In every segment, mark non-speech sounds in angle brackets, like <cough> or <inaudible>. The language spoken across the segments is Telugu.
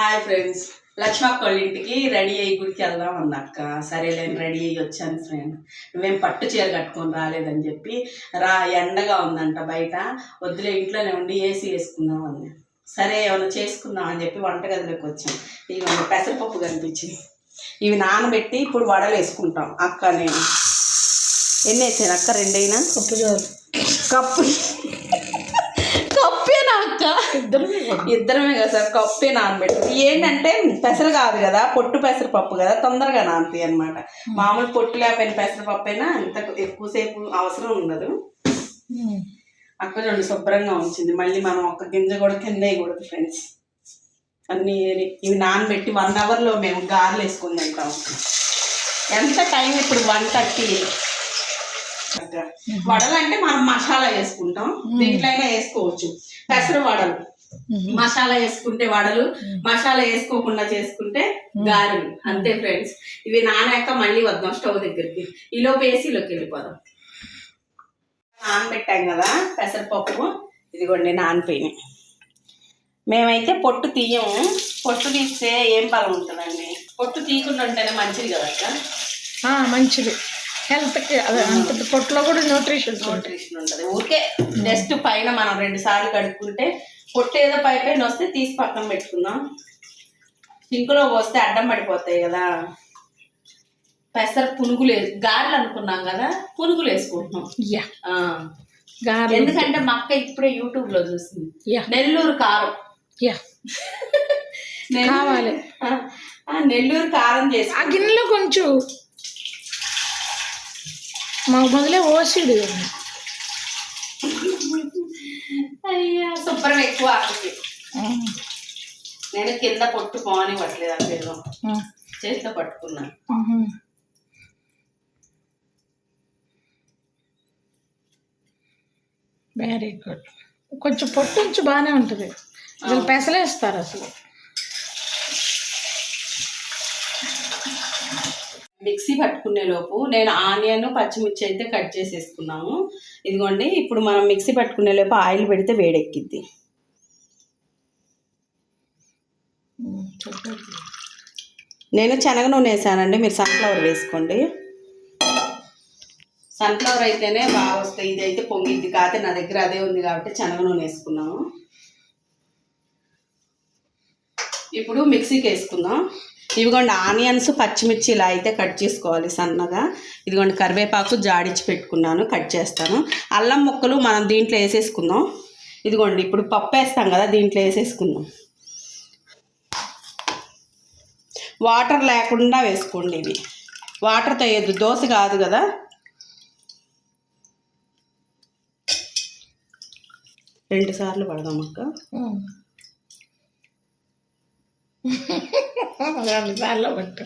Hi friends. లక్ష్మక్క వాళ్ళ ఇంటికి రెడీ అయ్యి గుడికి వెళ్దాం అంది అక్క. సరేలే రెడీ అయ్యి వచ్చాను ఫ్రెండ్. నువ్వేం పట్టు చీర కట్టుకొని రాలేదని చెప్పి రా ఎండగా ఉందంట బయట. వద్దులే ఇంట్లోనే ఉండి ఏసీ వేసుకుందాం అంది. సరే ఏమైనా చేసుకుందాం అని చెప్పి వంటగదిలోకి వచ్చాం. ఇవి పెసరపప్పు కనిపించింది. ఇవి నానబెట్టి ఇప్పుడు వడలు వేసుకుంటాం. అక్క నేను. ఎన్ని వేసాను అక్క రెండైనా? కప్పు ఇద్దరు ఇద్దరమే కదా? సార్ కప్పే నానబెట్టి. ఏంటంటే పెసరు కాదు కదా పొట్టు పెసరపప్పు కదా తొందరగా నానుతాయి అనమాట మామూలు పొట్టు లేకపోయిన పెసరపప్పు అయినా ఇంత ఎక్కువసేపు అవసరం ఉండదు. అక్క చూడండి శుభ్రంగా ఉంచింది. మళ్ళీ మనం ఒక్క గింజ కూడా కింద వేయకూడదు ఫ్రెండ్స్ అన్నీ ఇవి నానబెట్టి వన్ అవర్లో మేము గారెలు వేసుకుని తింటాం ఎంత టైం ఇప్పుడు వన్ థర్టీ వడలు అంటే మనం మసాలా వేసుకుంటాం. దీంట్లో అయినా వేసుకోవచ్చు. పెసర వడలు మసాలా వేసుకుంటే వడలు మసాలా వేసుకోకుండా చేసుకుంటే గారెలు. అంతే ఫ్రెండ్స్. ఇవి నానాక మళ్ళీ వద్దాం స్టవ్ దగ్గరికి. ఈలోపు ఏసీలోకి వెళ్ళిపోదాం. నానబెట్టాం కదా పెసరపప్పు. ఇదిగోండి నానిపోయినాయి. మేమైతే పొట్టు తీయము. పొట్టు తీస్తే ఏం బలం ఉంటుందండి? పొట్టు తీయకుండా ఉంటేనే మంచిది కదా మంచిది. హెల్త్కి అదే అంత పొట్టులో కూడా న్యూట్రిషన్స్ ఉంటాయి న్యూట్రిషన్ ఉంటుంది. ఊరికే జస్ట్ పైన మనం రెండు సార్లు కడుక్కుంటే పొట్టు ఏదో పై పైన వస్తే తీసి పక్కన పెట్టుకుందాం. సింకులో పోస్తే అడ్డం పడిపోతాయి కదా. పెసర పునుగులు గారెలు అనుకున్నాం కదా పునుగులు వేసుకుంటున్నాం. గారెలు. ఎందుకంటే మా అక్క ఇప్పుడే యూట్యూబ్లో చూసింది నెల్లూరు కారం. <laughs> కావాలి. నెల్లూరు కారం చేసి ఆ గిన్నెలో కొంచెం మాకు మొదలే ఓసిడు. అయ్యా శుభ్రం ఎక్కువ నేను కింద పొట్టు పోని పట్టలేదు అంతేదో చేతితో పట్టుకున్నా. వెరీ గుడ్ కొంచెం పొట్టు ఉంచి బాగానే ఉంటుంది. అసలు పెసలేస్తారు అసలు. మిక్సీ పట్టుకునే లోపు నేను ఆనియన్ పచ్చిమిర్చి అయితే కట్ చేసేసుకున్నాము. ఇదిగోండి ఇప్పుడు మనం మిక్సీ పట్టుకునే లోపు ఆయిల్ పెడితే వేడెక్కిద్ది. నేను శనగ నూనె వేసానండి మీరు సన్ఫ్లవర్ వేసుకోండి. సన్ఫ్లవర్ అయితేనే బాగా వస్తాయి. ఇది అయితే పొంగిద్ది కాకపోతే నా దగ్గర అదే ఉంది కాబట్టి శనగ నూనె వేసుకున్నాము. ఇప్పుడు మిక్సీకి వేసుకుందాం. ఇదిగోండి ఆనియన్స్ పచ్చిమిర్చి ఇలా అయితే కట్ చేసుకోవాలి సన్నగా. ఇదిగోండి కరివేపాకు జాడించి పెట్టుకున్నాను కట్ చేస్తాను. అల్లం ముక్కలు మనం దీంట్లో వేసేసుకుందాం. ఇదిగోండి ఇప్పుడు పప్పు వేస్తాం కదా దీంట్లో వేసేసుకుందాం. వాటర్ లేకుండా వేసుకోండి ఇవి. వాటర్తో వేయద్దు దోశ కాదు కదా. రెండు సార్లు పడదాం అక్క. రెండు సార్లు పట్టు.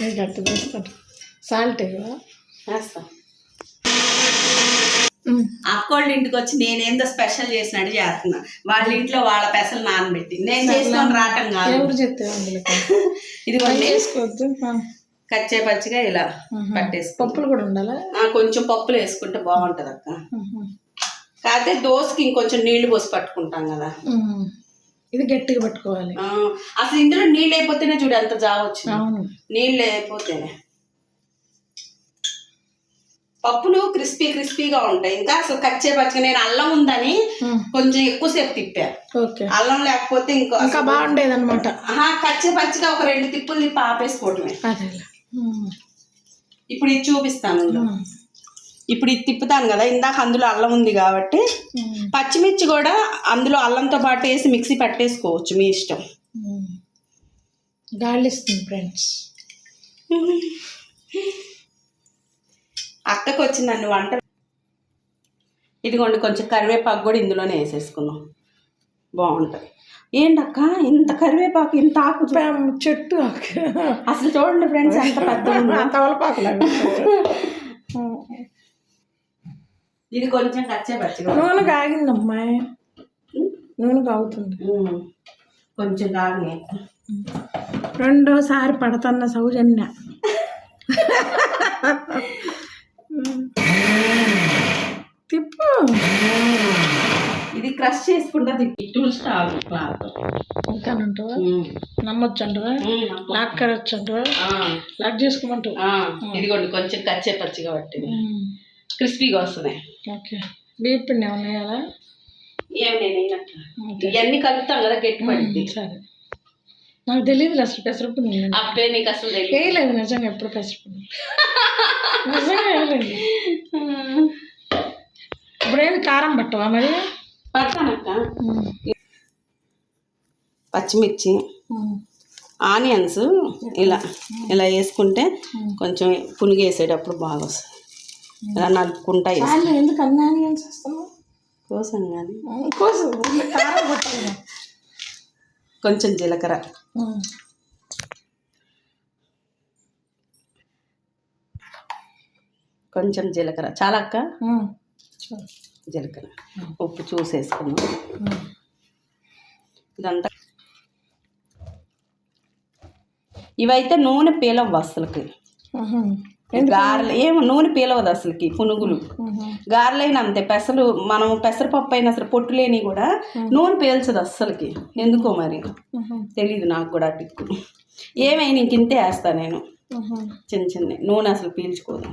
నేను గట్టి సాల్ట్ వేస్తాం అక్కోళ్ళ ఇంటికి వచ్చి నేనేందో స్పెషల్ చేసినట్టు చేస్తున్నా. వాళ్ళ ఇంట్లో వాళ్ళ పెసలు నానబెట్టి. నేను చేసుకొని రావటం కాదు. ఎవరు ఇదిగోండి వేసుకోవద్దు. కచ్చే పచ్చిగా ఇలా ఆహా. పట్టేసుకో పప్పులు కూడా ఉండాలా? కొంచెం పప్పులు వేసుకుంటే బాగుంటది అక్క కాకపోతే దోశకి ఇంకొంచెం నీళ్ళు పోసి పట్టుకుంటాం కదా. ఇది గట్టిగా పట్టుకోవాలి. అసలు ఇందులో నీళ్ళు అయిపోతేనే చూడు ఎంత జావచ్చు అవును. నీళ్ళు అయిపోతేనే పప్పులు క్రిస్పీ క్రిస్పీగా ఉంటాయి. ఇంకా అసలు కచ్చే పచ్చిగా నేను అల్లం ఉందని. కొంచెం ఎక్కువసేపు తిప్పా. అల్లం లేకపోతే ఇంకో ఇంకా బాగుండేది అనమాట కచ్చే పచ్చిగా ఒక రెండు తిప్పులు తిప్పి ఆపేసుకోవటమే ఇప్పుడు ఇది చూపిస్తాను. ఇప్పుడు ఇది తిప్పుతాను కదా ఇందాక అందులో అల్లం ఉంది కాబట్టి పచ్చిమిర్చి కూడా అందులో అల్లంతో పాటు వేసి మిక్సీ పట్టేసుకోవచ్చు మీ ఇష్టం. గాలి ఇస్తుంది ఫ్రెండ్స్. అక్కకు వచ్చిందండి వంట ఇదిగోండి కొంచెం కరివేపాకు కూడా ఇందులోనే వేసేసుకుందాం. బాగుంటుంది. ఏంటక్క ఇంత కరివేపాకు ఇంత ఆకు చెట్టు అసలు చూడండి ఫ్రెండ్స్ ఎంత పెద్ద. <laughs> ఇది కొంచెం కచ్చే పచ్చిగా నూనె కాగింది అమ్మాయి నూనె కాగుతుంది. కొంచెం కాగనే రెండోసారి పడుతున్న సౌజన్య. తిప్పు. ఇది క్రష్ చేసుకుంటా టూల్ స్టాల్ క్లాత్ ఇంకా అంటావా నమ్మొచ్చు అంటావా లాక్ కరొచ్చు అంటావా లాక్ చేసుకోమంటావు. ఇదిగోండి కొంచెం కచ్చే పచ్చిగా పట్టింది క్రిస్పీగా వస్తుంది. ఓకే. బియ్యం పిండి నేను వేయనట్టు. ఇవన్నీ కలుపుతాం కదా గట్టి పడింది సరే. నాకు తెలియదు అసలు పెసరపు నేను అబ్బే నీకు అసలు తెలియదు వేయలేదు నిజంగా ఎప్పుడు పెసరపు నిజంగా వేయలేదు. ఇప్పుడు ఏంది కారం పట్టవా మరి? పడతానక్క పచ్చిమిర్చి ఆనియన్స్ ఇలా ఇలా వేసుకుంటే కొంచెం పునిగేసేటప్పుడు బాగా వస్తుంది ఇలా నలుపుకుంటా ఎందుకు అన్ని ఆనియన్స్ వేస్తాము కోసం కానీ కోసం. కొంచెం జీలకర్ర. కొంచెం జీలకర్ర. చాలా అక్క? జీలకర్ర. ఉప్పు చూసేసుకున్నాం ఇదంతా. ఇవైతే నూనె పీలవు అసలుకి గారెలు ఏమో నూనె పీలవదు అసలుకి పునుగులు. గారెలైన అంతే పెసలు మనం పెసరపప్పు అయినా అసలు పొట్టు లేని కూడా నూనె పీల్చదు అస్సలకి. ఎందుకో మరి? తెలీదు నాకు కూడా టిక్కు. ఏమైనా ఇంక ఇంతే వేస్తా నేను. చిన్న చిన్న నూనె అసలు పీల్చుకోదు.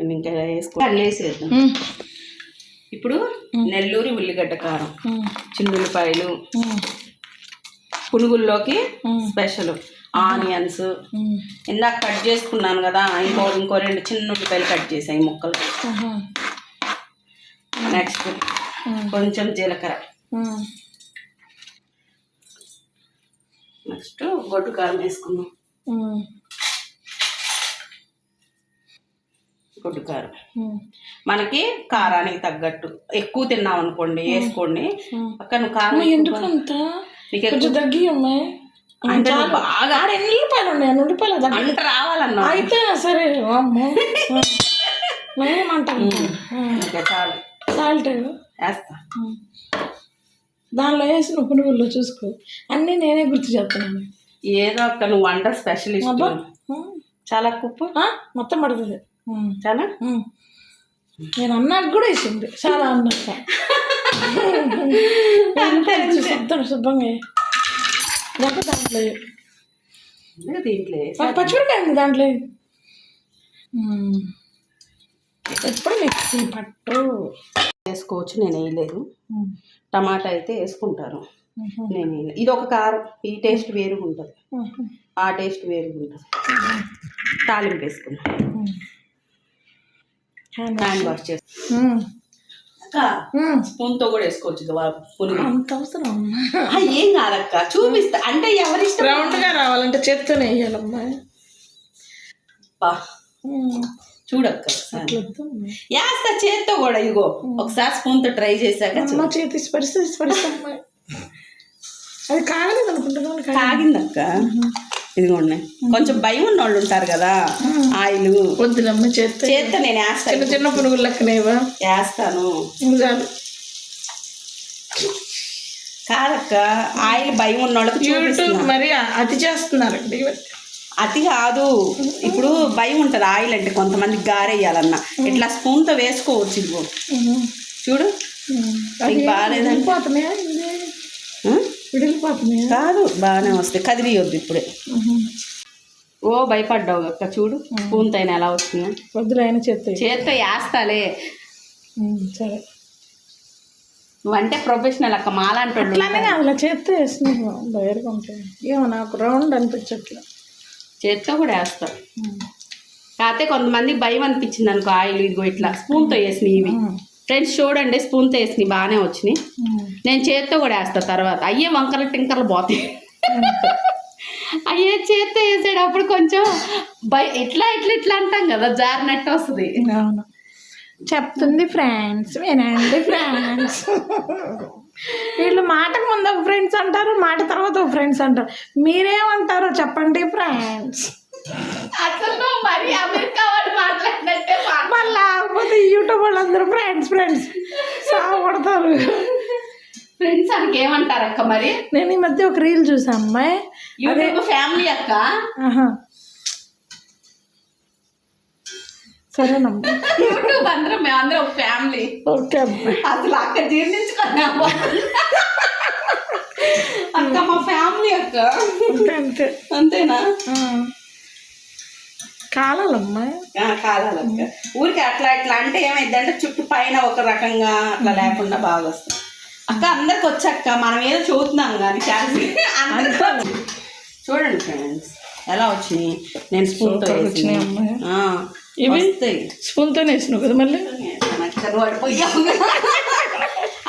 నేను ఇంకా వేసుకో వేసేద్దాం. ఇప్పుడు నెల్లూరి ఉల్లిగడ్డ కారం. చిన్నుల్లిపాయలు పునుగుల్లోకి స్పెషల్. ఆనియన్స్. ఇందాక కట్ చేసుకున్నాను కదా ఇంకో ఇంకో రెండు చిన్న ఉల్లిపాయలు కట్ చేసాయి ముక్కలు. నెక్స్ట్ కొంచెం జీలకర్ర. నెక్స్ట్ గొడ్డు కారం వేసుకుందాం. గొడ్డు కారం. మనకి కారానికి తగ్గట్టు. ఎక్కువ తిన్నాం అనుకోండి వేసుకోండి. అక్క నువ్వు కారం ఎందుకు అంత నీకు అమ్మాయి అంటే బాగా ఆడ ఎన్ని ఉల్లిపాయలు ఉన్నాయి? ఉల్లిపాయలు తగ్గి అంట రావాలన్నా అయితే సరే అమ్మో <laughs> నేనేమంటాను? చాలు. సాల్ట్ వేస్తా. దానిలో వేసిన పునుగుల్లో చూసుకో. అన్నీ నేనే గుర్తు చేస్తున్నాను ఏదో అక్క నువ్వు వంట స్పెషలిస్ట్. చాలా ఉప్పు మొత్తం పడుతుంది. చాలా. నేను అన్నాక కూడా వేసింది. చాలా అన్నాక. <laughs> శుభ్రంగా దాంట్లో. ఇంకా దీంట్లో పచ్చిమిరకాయ ఉంది. ఎప్పుడు మిక్సీ పట్టు వేసుకోవచ్చు నేను వేయలేదు. టమాటా అయితే వేసుకుంటారు. నేను. ఇది ఒక కారం ఈ టేస్ట్ వేరుగా ఉంటుంది. ఆ టేస్ట్ వేరుగా ఉంటుంది తాలింపు వేసుకున్నాం ఉమ్. హ్యాండ్ వాష్ చేసి ఉమ్. ఉమ్. స్పూన్తో కూడా వేసుకోవచ్చు అంత అవసరం ఏం కాదక్క చూపిస్తా. అంటే ఎవరిష్టం రౌండ్గా రావాలంటే చేత్తోనే వేయాలమ్మా. బా, ఉమ్. చూడక్క. వేస్తా చేత్తో కూడా ఇగో. ఒకసారి స్పూన్తో ట్రై చేశాక చేతి స్పరిశ స్పరిశ అది కాగలేదు అనుకుంటున్నాను. కాగిందక్క. ఇదిగోండి. కొంచెం భయం ఉన్న వాళ్ళు ఉంటారు కదా ఆయిల్. వద్దులమ్మ చేత్తో. చేత్తో నేను చిన్న వేస్తాను. చిన్న పునుగులు లెక్కనేవా వేస్తాను. చాలు. కాదక్క ఆయిల్ భయం ఉన్న వాళ్ళకి యూట్యూబ్ మరి అతి చేస్తున్నారండి అతి కాదు. ఇప్పుడు భయం ఉంటుంది ఆయిల్ అంటే కొంతమంది గారేయాలన్న. ఇట్లా స్పూన్తో వేసుకోవచ్చు ఇదిగో. చూడు. అది కాదు బాగానే వస్తాయి. కదిలియొద్దు ఇప్పుడే. ఓ భయపడ్డావు అక్క చూడు. స్పూన్ తైన ఎలా వస్తుందా. వద్దులు ఆయన చేత్తో చేత్తో వేస్తాలే. సరే. నువ్వంటే ప్రొఫెషనల్ అక్క మాలాంటి అలా చేత్తో వేస్తున్నాను బయటకు ఉంటాయి ఏమో నాకు రౌండ్ అనిపించట్లే చేత్తో కూడా వేస్తావు కాకపోతే కొంతమందికి భయం అనిపించింది అనుకో ఆయిల్ ఇదిగో ఇట్లా. స్పూన్తో వేసినాయి ఇవి. ఫ్రెండ్స్ చూడండి స్పూన్తో వేసినాయి బాగానే వచ్చినాయి. నేను చేత్తో కూడా వేస్తా తర్వాత. అయ్యే వంకరలు టింకర్లు పోతాయి. అయ్యే చేత్తో వేసేటప్పుడు కొంచెం భయ ఇట్లా ఇట్లా ఇట్లా అంటాం కదా జారినట్టు వస్తుంది. అవును. చెప్తుంది ఫ్రెండ్స్ వినండి ఫ్రెండ్స్. వీళ్ళు మాటకు ముందు ఒక ఫ్రెండ్స్ అంటారు మాట తర్వాత ఒక ఫ్రెండ్స్ అంటారు. మీరేమంటారో చెప్పండి ఫ్రెండ్స్. అసలు మరి అమెరికా వాళ్ళు మాట్లాడినట్టే మాట్లాడు. మళ్ళీ యూట్యూబ్ వాళ్ళందరూ ఫ్రెండ్స్ ఫ్రెండ్స్. సాగొడతారు ఫ్రెండ్స్ అనకి ఏమంటారు అక్క మరి? నేను ఈ మధ్య ఒక రీల్ చూసా అమ్మాయి. యూట్యూబ్ ఫ్యామిలీ అక్క? సరేనమ్మా యూట్యూబ్ అందరం మేమందరం ఒక ఫ్యామిలీ ఓకే అమ్మా అసలు అక్క జీర్ణించుకున్నాము అక్క మా ఫ్యామిలీ అక్క. అంతే అంతే. అంతేనా. కాలాలమ్మా కాలాలక్క ఊరికి అట్లా ఇట్లా అంటే ఏమైంది అంటే చుట్టూ పైన ఒక రకంగా అట్లా లేకుండా బాగా వస్తుంది. అక్క అందరికి వచ్చాక మనం ఏదో చూస్తున్నాం కానీ <laughs> అందరికీ చూడండి ఫ్రెండ్స్ ఎలా వచ్చినాయి? నేను స్పూన్తో వచ్చినాయి. ఇవి? వస్తాయి. స్పూన్తో వేసినావు కదా మళ్ళీ?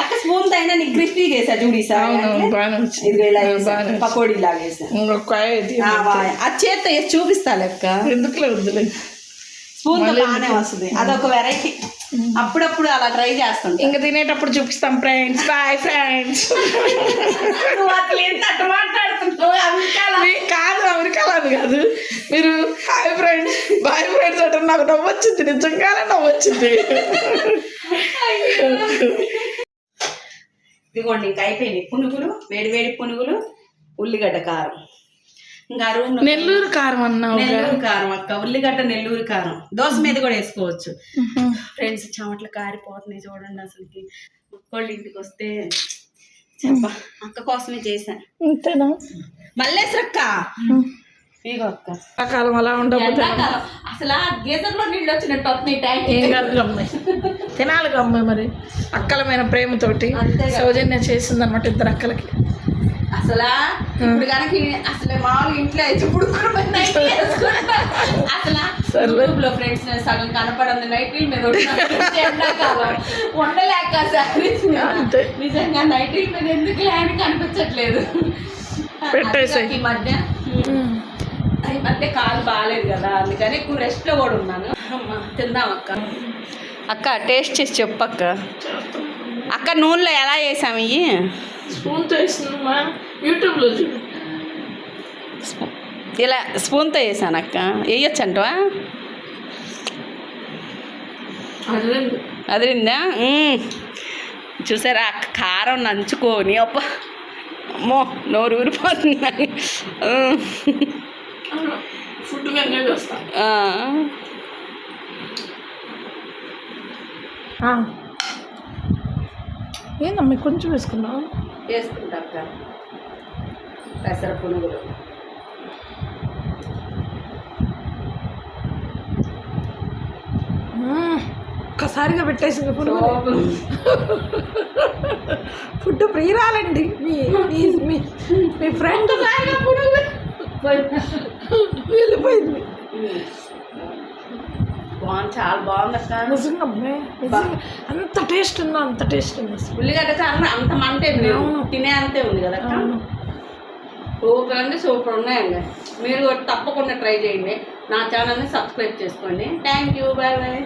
అక్క స్పూన్ అయినా నీకు క్రిస్పీ చేసా చూడు అవునవును ఈసారి బాగానే వచ్చింది. ఇది ఇలా ఆ, వేసా. బాగానే వచ్చింది. పకోడీ లాగా వేసా. ఇంకొక ఇది ఆ, బాగా. ఆ చేత్తో వేసి చూపిస్తా లెక్క ఎందుకులే వద్దులే? స్పూన్ బాగానే వస్తుంది. అదొక వెరైటీ. అప్పుడప్పుడు అలా ట్రై చేస్తుంటా. ఇంకా తినేటప్పుడు చూపిస్తాం ఫ్రెండ్స్. Boy friends. కాదు అమెరికాలో అది కాదు. మీరు హాయ్ ఫ్రెండ్స్. బాయ్ ఫ్రెండ్స్ అంటే నాకు నవ్వు వచ్చింది నిజంగానే నవ్వు వచ్చింది ఇదిగోండి ఇంకా అయిపోయింది. పునుగులు వేడి వేడి పునుగులు ఉల్లిగడ్డ కారం. ఇంకా రూమ్ నెల్లూరు కారం అన్నావు నెల్లూరు కారం అక్క ఉల్లిగడ్డ నెల్లూరు కారం. దోశ మీద కూడా వేసుకోవచ్చు. ఫ్రెండ్స్ చెమట్లు కారిపోతున్నాయి చూడండి అసలుకి. ఒక్కోళ్ళ ఇంటికి వస్తే చెప్ప అక్క కోసమే చేశాను అంతేనా మల్లేశ్వరక్క. ఇగో అక్క. అలా అసలు ఆ గీజర్లో నీళ్ళు వచ్చినట్టు వస్తున్నాయి ట్యాంక్ ఏం కాదు. అమ్మాయి. తినాలి అమ్మాయి మరి. అక్కలమైన ప్రేమతోటి. సౌజన్య చేసింది అనమాట ఇద్దరు అక్కలకి. అసలు? ఇప్పుడు కనుక అసలు మామూలు ఇంట్లో అయితే ఇప్పుడు. అసలు. యూట్యూబ్లో ఫ్రెండ్స్ సగం కనపడింది. నైట్ మీద ఉండలేక సారీస్. అంతే. నిజంగా నైట్ మీద ఎందుకు అని కనిపించట్లేదు. ఈ మధ్య ఈ మధ్య కాలు బాగాలేదు కదా అందుకని ఎక్కువ రెస్ట్లో కూడా ఉన్నాను. తిందాం అక్క. అక్క టేస్ట్ చేసి చెప్పు అక్క అక్క నూనెలో ఎలా చేసాము ఇవి స్పూన్తో వేసిందమ్మా యూట్యూబ్లో చూడు. ఇలా స్పూన్తో వేసాను అక్క. వేయొచ్చు అంటవా అదే అదిరిందా. చూసారా అక్క కారం నంచుకొని అప్ప అమ్మో నోరు ఊరిపోతుంది. ఫుడ్. ఏందమ్మా కొంచెం వేసుకున్నావు వేసుకుంటా అక్క పెసర పునుగులు. ఒక్కసారిగా పెట్టేసింది ఇప్పుడు ఫుడ్ ప్రియురాలండి. మీ మీ మీ మీ ఫ్రెండ్. వెళ్ళిపోయింది. బాగుంది చాలా బాగుంది అక్క. నిజంగా అంత టేస్ట్ ఉందా అంత టేస్ట్ ఉంది. ఉల్లిగడ్డ కారం అంత మంటే. తినే అంతే ఉంది కదా. సూపర్ అండి సూపర్ ఉన్నాయండి. మీరు కూడా తప్పకుండా ట్రై చేయండి. నా ఛానల్ని సబ్స్క్రైబ్ చేసుకోండి. Thank you bye bye